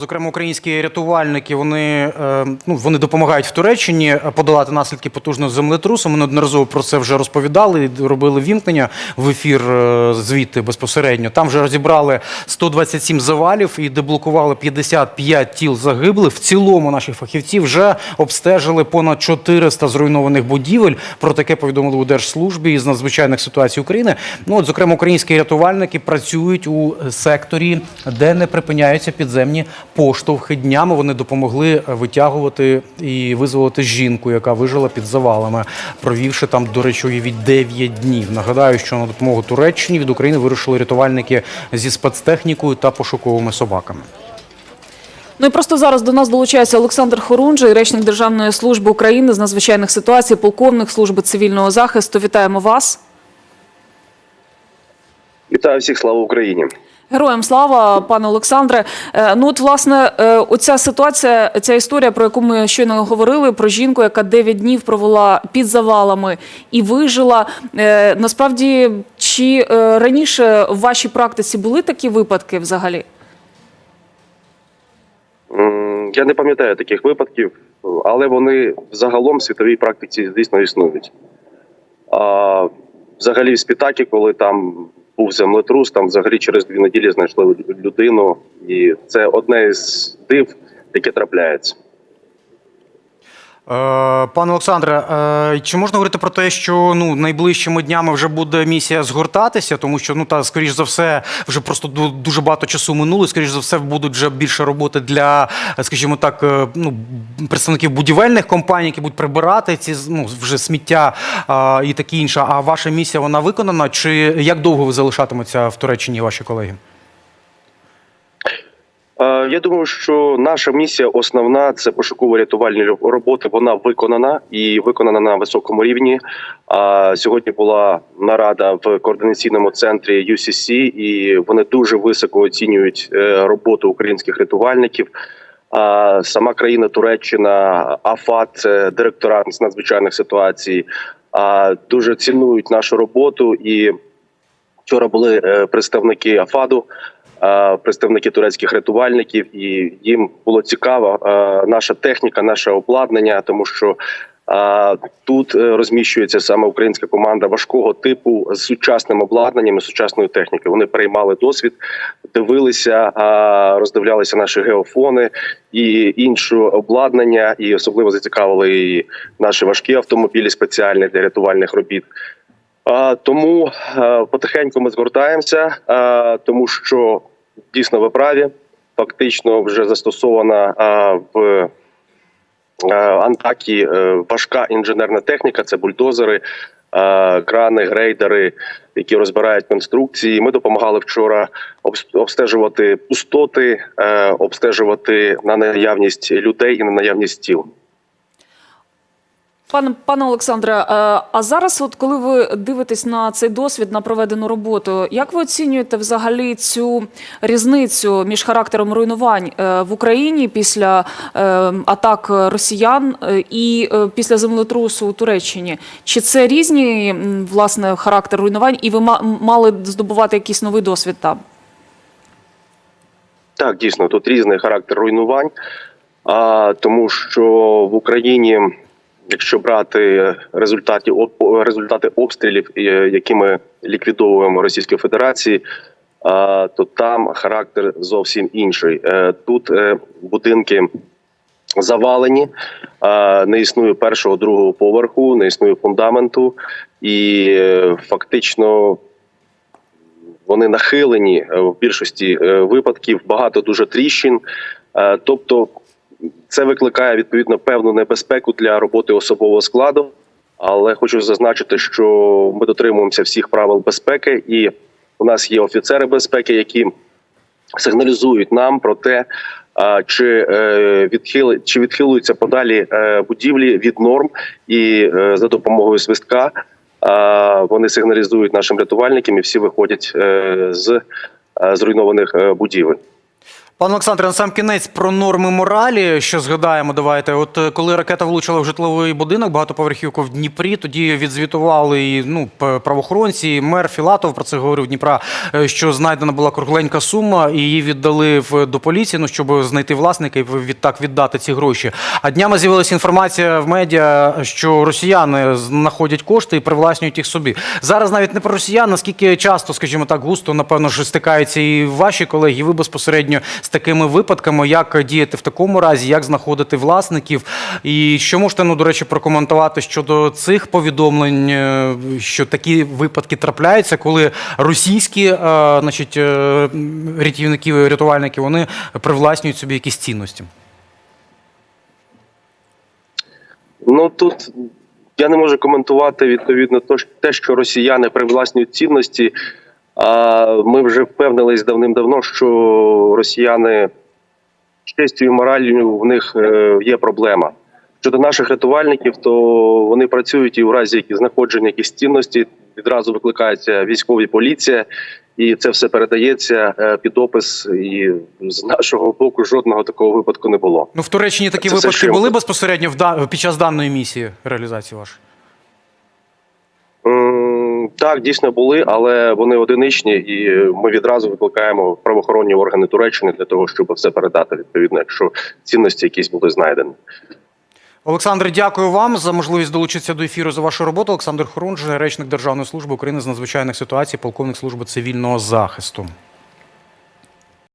Зокрема, українські рятувальники вони, е, ну, вони допомагають в Туреччині подолати наслідки потужного землетрусу. Ми неодноразово про це вже розповідали, робили вімкнення в ефір е, звідти безпосередньо. Там вже розібрали 127 завалів і деблокували 55 тіл загиблих. В цілому наші фахівці вже обстежили понад 400 зруйнованих будівель. Про таке повідомили у Держслужбі із надзвичайних ситуацій України. Ну, от, зокрема, українські рятувальники працюють у секторі, де не припиняються підземні поштовхи. Днями вони допомогли витягувати і визволити жінку, яка вижила під завалами, провівши там, до речі, від 9 днів. Нагадаю, що на допомогу Туреччині від України вирушили рятувальники зі спецтехнікою та пошуковими собаками. Ну і просто зараз до нас долучається Олександр Хорунжий, речник Державної служби України з надзвичайних ситуацій, полковник служби цивільного захисту. Вітаємо вас. Вітаю всіх, слава Україні. Героям слава, пане Олександре. Е, Ну, от, власне, е, оця ситуація, ця історія, про яку ми щойно говорили, про жінку, яка 9 днів провела під завалами і вижила. Е, Насправді, чи раніше в вашій практиці були такі випадки взагалі? Я не пам'ятаю таких випадків, але вони загалом в світовій практиці звісно існують. А взагалі в Спітакі, коли там був землетрус, там взагалі через дві неділі знайшли людину, і це одне з див, яке трапляється. Е, Пане Олександре, е, чи можна говорити про те, що ну найближчими днями вже буде місія згортатися, тому що ну та скоріш за все вже просто ду- дуже багато часу минуло. і, Скоріш за все, будуть вже більше роботи для, скажімо так, е, ну представників будівельних компаній, які будуть прибирати ці ну вже сміття е, і таке інше. А ваша місія вона виконана? Чи як довго ви залишатиметься в Туреччині, ваші колеги? Е, Я думаю, що наша місія основна це пошуково-рятувальні роботи. Вона виконана і виконана на високому рівні. Сьогодні була нарада в координаційному центрі UCC, і вони дуже високо оцінюють е, роботу українських рятувальників. А сама країна Туреччина, АФАТ, це директорат з надзвичайних ситуацій, дуже цінують нашу роботу. І вчора були е, представники АФАДу представники турецьких рятувальників, і їм було цікаво е, наша техніка, наше обладнання, тому що е, тут е, розміщується саме українська команда важкого типу з сучасним обладнанням, і сучасною технікою. Вони приймали досвід, дивилися, е, роздивлялися наші геофони і інше обладнання, і особливо зацікавили і наші важкі автомобілі спеціальні для рятувальних робіт. Тому е, потихеньку ми згортаємося, е, тому що дійсно ви праві. Фактично вже застосована е, в е, Антакі е, важка інженерна техніка. Це бульдозери, е, крани, грейдери, які розбирають конструкції. Ми допомагали вчора обстежувати пустоти, е, обстежувати на наявність людей і на наявність тіл. Пане пане Олександре, е, а зараз, от коли ви дивитесь на цей досвід, на проведену роботу, як ви оцінюєте взагалі цю різницю між характером руйнувань е, в Україні після е, атак росіян і після землетрусу у Туреччині? Чи це різні власне характер руйнувань, і ви ма- мали здобувати якийсь новий досвід там? Так, дійсно, тут різний характер руйнувань, а, тому що в Україні, якщо брати результати, результати обстрілів, е, які ми ліквідовуємо Російської Федерації, то там характер зовсім інший. Е, Тут е, будинки завалені, не існує першого, другого поверху, не існує фундаменту, і фактично вони нахилені в більшості випадків, багато дуже тріщин. Тобто, це викликає відповідно певну небезпеку для роботи особового складу. Але хочу зазначити, що ми дотримуємося всіх правил безпеки, і у нас є офіцери безпеки, які сигналізують нам про те, чи е, відхили чи відхилуються подалі е, будівлі від норм, і е, за допомогою свистка вони сигналізують нашим рятувальникам, і всі виходять з зруйнованих будівель. Пане Олександре, на сам кінець про норми моралі. Що згадаємо, давайте. От е, коли ракета влучила в житловий будинок, багатоповерхівку в Дніпрі, тоді відзвітували і ну правоохоронці, і мер Філатов про це говорив Дніпра, е, що знайдена була кругленька сума, і її віддали в до поліції, ну щоб знайти власника і відтак віддати ці гроші. А днями з'явилася інформація в медіа, що росіяни знаходять кошти і привласнюють їх собі. Зараз навіть не про росіян, наскільки часто, скажімо так, густо, напевно, ж стикаються і ваші колеги, і ви безпосередньо такими випадками, як діяти в такому разі, як знаходити власників, і що можете, ну до речі, прокоментувати щодо цих повідомлень, е, що такі випадки трапляються, коли російські, е, значить, е, рятівники, рятувальники, вони привласнюють собі якісь цінності. Ну тут я не можу коментувати відповідно те, що росіяни привласнюють цінності. А ми вже впевнились давним-давно, що росіяни з честю і мораллю в них е, є проблема. Щодо наших рятувальників, то вони працюють і в разі знаходження якісь цінності відразу викликається військові поліція, і це все передається е, під опис. І з нашого боку жодного такого випадку не було. Ну в Туреччині такі Це все, випадки що я були безпосередньо в під час даної місії реалізації вашої? Так, дійсно були, але вони одиничні, і ми відразу викликаємо правоохоронні органи Туреччини для того, щоб все передати відповідно, якщо цінності якісь були знайдені. Олександр, дякую вам за можливість долучитися до ефіру за вашу роботу. Олександр Хорунж, речник Державної служби України з надзвичайних ситуацій, полковник служби цивільного захисту.